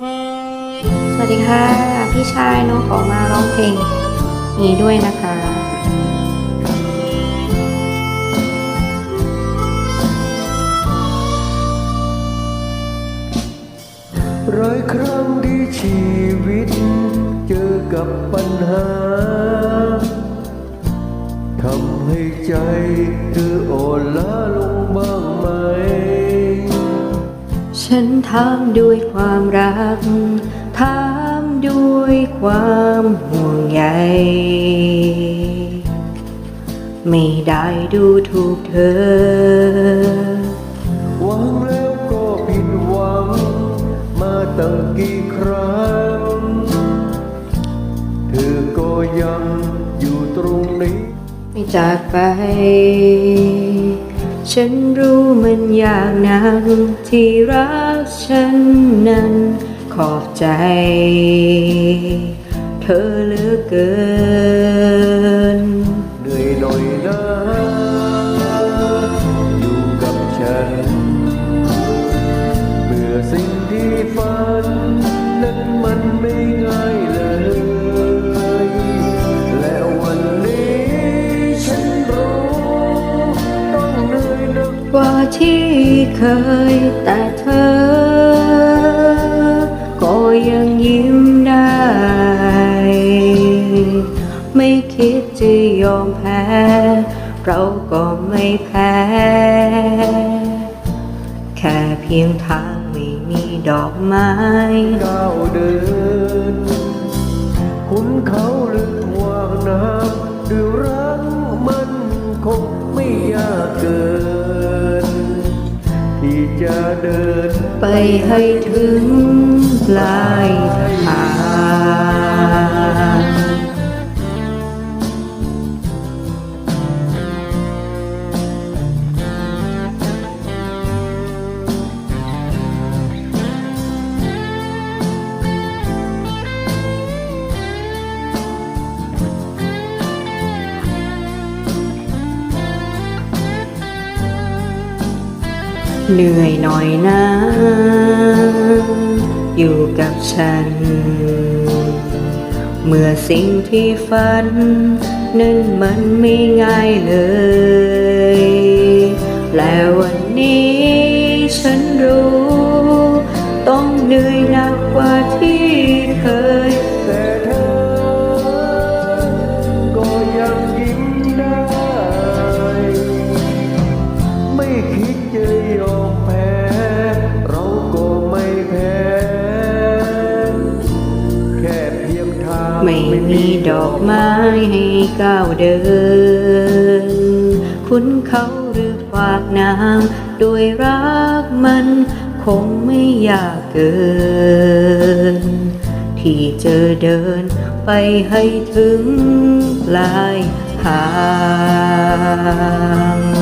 สวัสดีค่ะ พี่ชายน้องขอมาร้องเพลงนี้ด้วยนะคะร้อยครั้งที่ชีวิต เจอกับปัญหาทำให้ใจเธออ่อนล้าลงบ้าง ฉันถามด้วยความรัก ถามด้วยความห่วงใย ไม่ได้ดูถูกเธอ หวังแล้วก็ผิดหวัง มาตั้งกี่ครั้ง เธอก็ยังอยู่ตรงนี้ ไม่จากไป ฉันรู้มันยากนักที่รักฉันนั้นขอบใจ เธอเหลือเกินเหนื่อยหน่อยนะอยู่กับฉัน กว่าที่เคยแต่เธอ ก็ยังยิ้มได้ ไม่คิดจะยอมแพ้ เราก็ไม่แพ้ แค่เพียงทางไม่มีดอกไม้ก้าเดิน คุณเขาลึกวางน้ำด้วยรักมันคงไม่ยากเกิน จะเดินไปให้ถึงปลาย เหนื่อยหน่อยนะ อยู่กับฉัน เมื่อสิ่งที่ฝัน นั้นมันไม่ง่ายเลย และวันนี้ฉันรู้ ต้องเหนื่อยหนักกว่าที่เคย อกไม้ให้ก้าวเดิน คุณเขาหรือฝากน้ำด้วยรักมัน คงไม่ยากเกิน ที่จะเดินไปให้ถึงปลายทาง